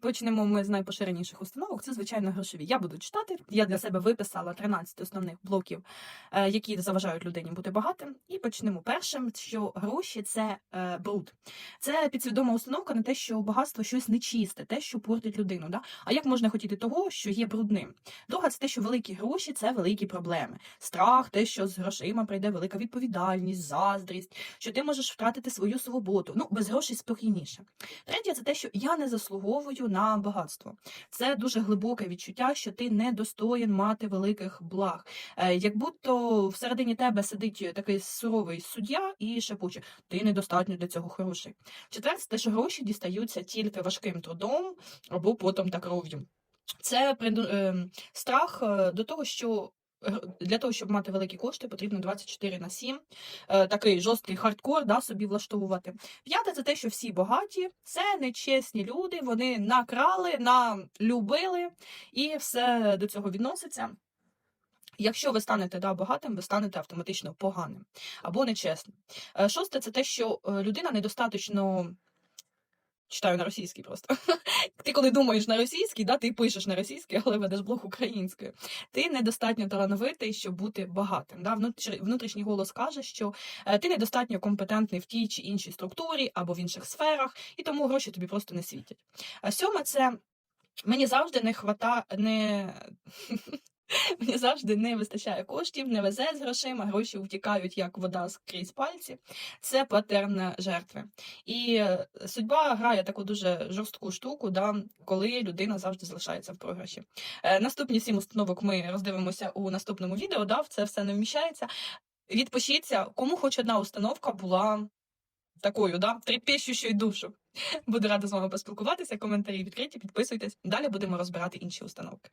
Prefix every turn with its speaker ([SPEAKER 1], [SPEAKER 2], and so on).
[SPEAKER 1] почнемо ми з найпоширеніших установок. Це звичайно грошові. Я буду читати. Я для себе виписала 13 основних блоків, е, які заважають людині бути багатим. І почнемо першим, що гроші це е, бруд. Це підсвідома установка на те, що багатство щось нечисте, те, що портить людину. Да? А як можна хотіти того, що є брудним? Друга це те, що великі гроші це великі проблеми. Страх, те, що з грошима прийде велика відповідальність, заздрість, що ти можеш втратити свою свободу. Ну, без грошей спокійніше. Третє це те, що я не заслуговую на багатство. Це дуже глибоке відчуття, що ти не достоїн мати великих благ. Е, Як будто всередині тебе сидить такий суровий суддя і шепоче, ти недостатньо для цього хороший. Четверте, те, що гроші дістаються тільки важким трудом або потом та кров'ю. Це ем, страх е, до того, що для того, щоб мати великі кошти, потрібно 24 на 7, е, такий жорсткий хардкор да, собі влаштовувати. П'яте це те, що всі багаті, це нечесні люди, вони накрали, налюбили, і все до цього відноситься. Якщо ви станете да, багатим, ви станете автоматично поганим або нечесним. Е, Шосте це те, що е, людина недостатньо. Читаю на російській просто. Ти коли думаєш на російській, да, ти пишеш на російській, але ведеш блог українською. Ти недостатньо талановитий, щоб бути багатим. Да? Внутрішній голос каже, що е, ти недостатньо компетентний в тій чи іншій структурі або в інших сферах, і тому гроші тобі просто не світять. А сьоме це мені завжди не хвата, не. Мені завжди не вистачає коштів, не везе з грошима, гроші втікають як вода крізь пальці. Це патерн жертви. І е, судьба грає таку дуже жорстку штуку, да, коли людина завжди залишається в програші. Е, наступні сім установок ми роздивимося у наступному відео. Да, це все не вміщається. Відпишіться, кому хоч одна установка була такою, да, трепещущою душу. Буду рада з вами поспілкуватися. Коментарі відкриті, підписуйтесь. Далі будемо розбирати інші установки.